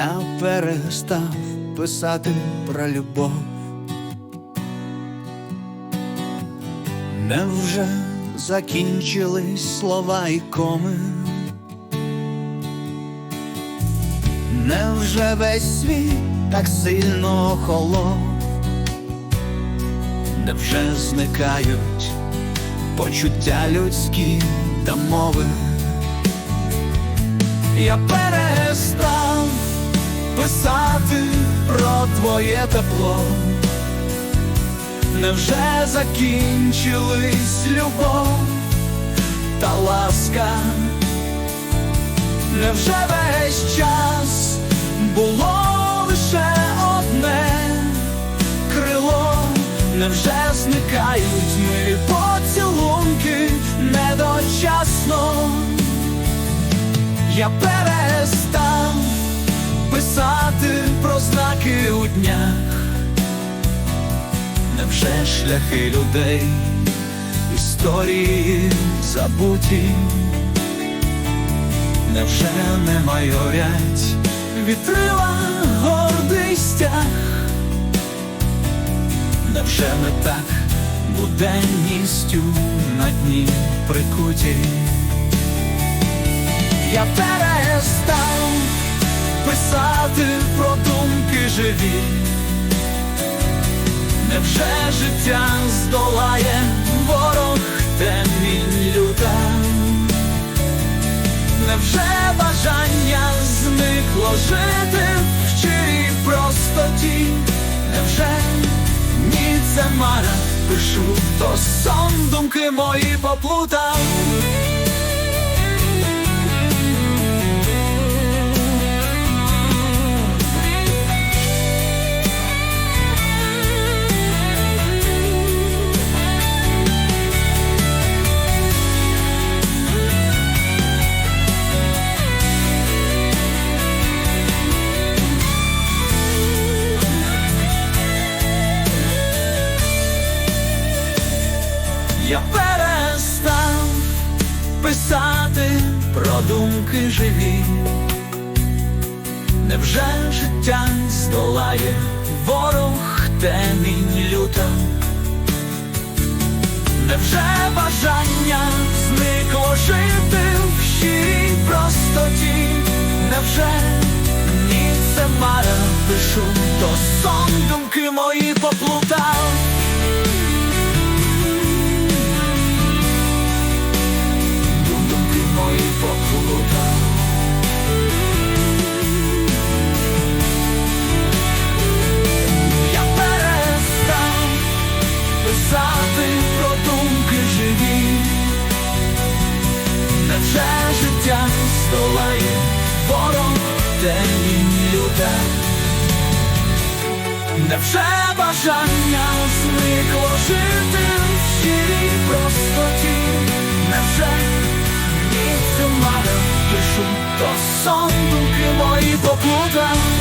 Я перестав писати про любов. Невже закінчились слова і коми? Невже весь світ так сильно охолов? Невже зникають почуття людські та мови? Я перестав писати про твоє тепло. Невже закінчились любов та ласка? Невже весь час було лише одне крило? Невже зникають милі поцілунки недочасно? Я перестав писати про знаки у днях. Невже шляхи людей, історії забуті? Невже не майорять вітрила гордий стяг? Невже ми так буденністю на дні прикуті? Я перестав писати про думки живі. Невже життя здолає ворог темінь люта? Невже бажання зникло жити в щирій простоті? Невже ні це мара пишу, то сон думки мої поплутав? Я перестав писати про думки живі. Невже життя здолає ворог темінь люта? Невже бажання зникло жити в щирій простоті? Невже ні це мара пишу, то сон думки мої поплутав? Темінь люта? Невже бажання зникло жити в щирій простоті? Невже ні цю мара пишу, то сон думки мої поплутав?